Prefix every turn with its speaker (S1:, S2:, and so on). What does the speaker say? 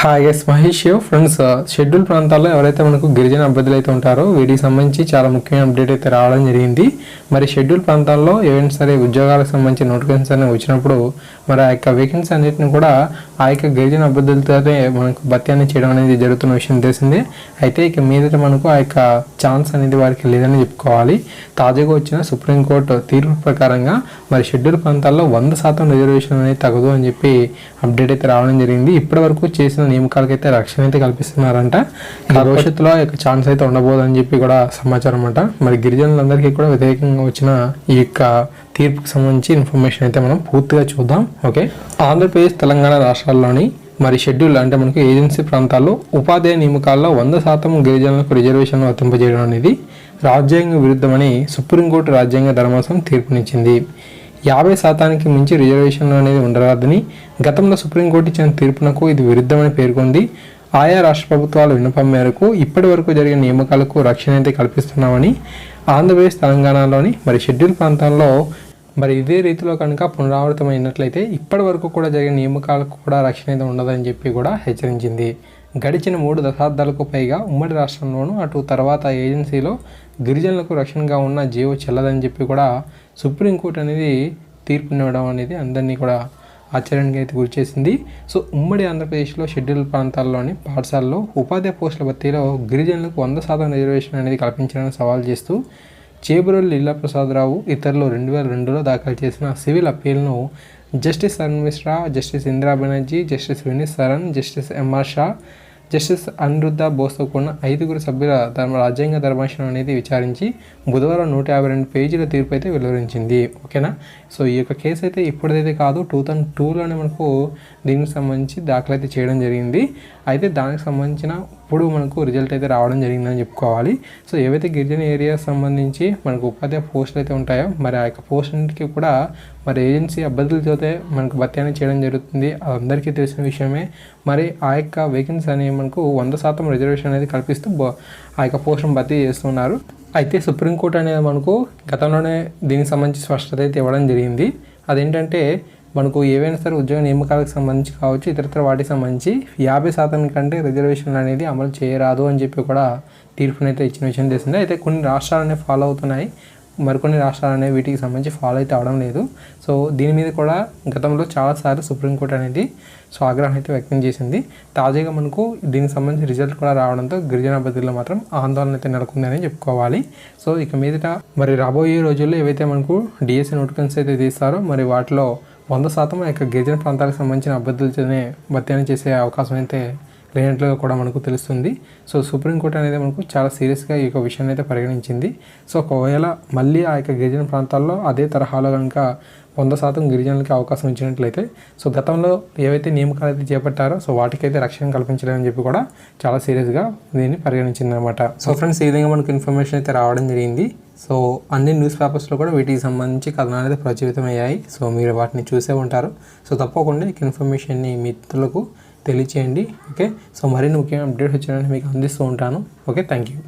S1: Hi S Mahesh friends schedule ప్రాంతాల్లో ఎవరైతే మనకు గిరిజన అభ్యర్థులు అయితే ఉంటారో వీటికి సంబంధించి చాలా ముఖ్యమైన అప్డేట్ అయితే రావడం జరిగింది. మరి షెడ్యూల్ ప్రాంతాల్లో ఏవైనా సరే ఉద్యోగాలకు సంబంధించి నోటిఫికేషన్స్ అనేవి వచ్చినప్పుడు మరి ఆ యొక్క వేకెన్సీ అన్నిటిని కూడా ఆ యొక్క గిరిజన అభ్యర్థులతోనే మనకు భర్తీ అనేది చేయడం అనేది జరుగుతున్న విషయం తెలిసిందే. అయితే ఇక మీదట మనకు ఆ యొక్క ఛాన్స్ అనేది వారికి లేదని చెప్పుకోవాలి. తాజాగా వచ్చిన సుప్రీంకోర్టు తీర్పు ప్రకారంగా మరి షెడ్యూల్ ప్రాంతాల్లో వంద శాతం రిజర్వేషన్ అనేది తగదు అని చెప్పి అప్డేట్ అయితే రావడం జరిగింది. ఇప్పటి వరకు చేసిన నియామకాలకైతే రక్షణ అయితే కల్పిస్తున్నారంట. భవిష్యత్తులో యొక్క ఛాన్స్ అయితే ఉండబోదని చెప్పి కూడా సమాచారం అంట. మరి గిరిజనులందరికీ కూడా వ్యతిరేకంగా వచ్చిన ఈ యొక్క తీర్పుకి సంబంధించి ఇన్ఫర్మేషన్ అయితే మనం పూర్తిగా చూద్దాం ఓకే? ఆంధ్రప్రదేశ్ తెలంగాణ రాష్ట్రాల్లోని మరి షెడ్యూల్ అంటే మనకు ఏజెన్సీ ప్రాంతాల్లో ఉపాధ్యాయ నియమకాల్లో వంద శాతం గిరిజనులకు రిజర్వేషన్ వర్తింపజేయడం అనేది రాజ్యాంగ విరుద్ధమని సుప్రీంకోర్టు రాజ్యాంగ ధర్మాసనం తీర్పునిచ్చింది. యాభై శాతానికి మించి రిజర్వేషన్లు అనేది ఉండరాదని గతంలో సుప్రీంకోర్టు ఇచ్చిన తీర్పునకు ఇది విరుద్ధమని పేర్కొంది. ఆయా రాష్ట్ర ప్రభుత్వాల విన్నపం మేరకు ఇప్పటి వరకు జరిగిన నియామకాలకు రక్షణ అయితే కల్పిస్తున్నామని ఆంధ్రప్రదేశ్ తెలంగాణలోని మరి షెడ్యూల్ ప్రాంతాల్లో మరి ఇదే రీతిలో కనుక పునరావృతమైనట్లయితే ఇప్పటి వరకు కూడా జరిగిన నియామకాలకు కూడా రక్షణ అయితే ఉండదని చెప్పి కూడా హెచ్చరించింది. గడిచిన మూడు దశాబ్దాలకు పైగా ఉమ్మడి రాష్ట్రంలోనూ అటు తర్వాత ఏజెన్సీలో గిరిజనులకు రక్షణగా ఉన్న జీవో చెల్లదని చెప్పి కూడా సుప్రీంకోర్టు అనేది తీర్పునివ్వడం అనేది అందరినీ కూడా ఆశ్చర్యానికి అయితే గురిచేసింది సో ఉమ్మడి ఆంధ్రప్రదేశ్లో షెడ్యూల్ ప్రాంతాల్లోని పాఠశాలలో ఉపాధ్యాయ పోస్టుల భర్తీలో గిరిజనులకు వంద శాతం రిజర్వేషన్ అనేది కల్పించాలని సవాల్ చేస్తూ చేబురల్ లీలా ప్రసాదరావు ఇతరులు రెండు వేల రెండులో దాఖలు చేసిన civil అప్పీల్ను justice Arun Mishra justice Indira Banerjee justice Vineet Saran justice MR Shah justice Aniruddha బోస్తో కూడిన ఐదుగురు సభ్యుల ధర్మ రాజ్యాంగ ధర్మాసనం అనేది విచారించి బుధవారం నూట యాభై రెండు పేజీల తీర్పు అయితే వెలువరించింది. ఓకేనా? సో ఈ యొక్క కేసు అయితే ఇప్పుడైతే కాదు టూ థౌజండ్ టూలోనే మనకు దీనికి సంబంధించి దాఖలు అయితే చేయడం జరిగింది. అయితే దానికి సంబంధించిన ఇప్పుడు మనకు రిజల్ట్ అయితే రావడం జరిగిందని చెప్పుకోవాలి. సో ఏవైతే గిరిజన ఏరియా సంబంధించి మనకు ఉపాధ్యాయ పోస్టులు అయితే ఉంటాయో మరి ఆ యొక్క పోస్టులకి కూడా మరి ఏజెన్సీ అభ్యర్థులతోతే మనకు భర్తీ అనేది చేయడం జరుగుతుంది. అందరికీ తెలిసిన విషయమే. మరి ఆ యొక్క వేకెన్సీ అనేవి మనకు వంద శాతం రిజర్వేషన్ అనేది కల్పిస్తూ బ- ఆ యొక్క పోస్టును భర్తీ చేస్తున్నారు. అయితే సుప్రీంకోర్టు అనేది మనకు గతంలోనే దీనికి సంబంధించి స్పష్టత అయితే ఇవ్వడం జరిగింది. అదేంటంటే మనకు ఏవైనా సరే ఉద్యోగ నియామకాలకు సంబంధించి కావచ్చు ఇతరత్ర వాటికి సంబంధించి యాభై శాతం కంటే రిజర్వేషన్ అనేది అమలు చేయరాదు అని చెప్పి కూడా తీర్పునైతే ఇచ్చిన విషయం తెలిసిందే. అయితే కొన్ని రాష్ట్రాలనే ఫాలో అవుతున్నాయి. మరికొన్ని రాష్ట్రాలు అనేవి వీటికి సంబంధించి ఫాలో అయితే అవడం లేదు. సో దీని మీద కూడా గతంలో చాలాసార్లు సుప్రీంకోర్టు అనేది సో ఆగ్రహం అయితే వ్యక్తం చేసింది. తాజాగా మనకు దీనికి సంబంధించి రిజల్ట్ కూడా రావడంతో గిరిజన అభ్యర్థుల్లో మాత్రం ఆందోళన అయితే నెలకొందని చెప్పుకోవాలి. సో ఇక మీదట మరి రాబోయే రోజుల్లో ఏవైతే మనకు డిఎస్సి నోటిఫికేషన్స్ అయితే తీస్తారో మరి వాటిలో వంద శాతం యొక్క గిరిజన ప్రాంతాలకు సంబంధించిన అభ్యర్థులతోనే భర్తీ చేసే అవకాశం అయితే లేనట్లుగా కూడా మనకు తెలుస్తుంది. సో సుప్రీంకోర్టు అనేది మనకు చాలా సీరియస్గా ఈ యొక్క విషయాన్ని అయితే పరిగణించింది. సో ఒకవేళ మళ్ళీ ఆ యొక్క గిరిజన ప్రాంతాల్లో అదే తరహాలో కనుక వంద శాతం గిరిజనులకి అవకాశం ఇచ్చినట్లయితే సో గతంలో ఏవైతే నియమకాలు అయితే చేపట్టారో సో వాటికైతే రక్షణ కల్పించలేదని చెప్పి కూడా చాలా సీరియస్గా దీన్ని పరిగణించింది అనమాట సో ఫ్రెండ్స్ ఈ విధంగా మనకు ఇన్ఫర్మేషన్ అయితే రావడం జరిగింది. సో అన్ని న్యూస్ పేపర్స్లో కూడా వీటికి సంబంధించి కథనాలు అయితే ప్రచురితమయ్యాయి. సో మీరు వాటిని చూసే ఉంటారు. సో తప్పకుండా ఈ ఇన్ఫర్మేషన్ని మిత్రులకు తెలియచేయండి ఓకే? సో మరిన్ని ముఖ్యమైన అప్డేట్స్ వచ్చాయని మీకు అందిస్తూ ఉంటాను. Okay thank you.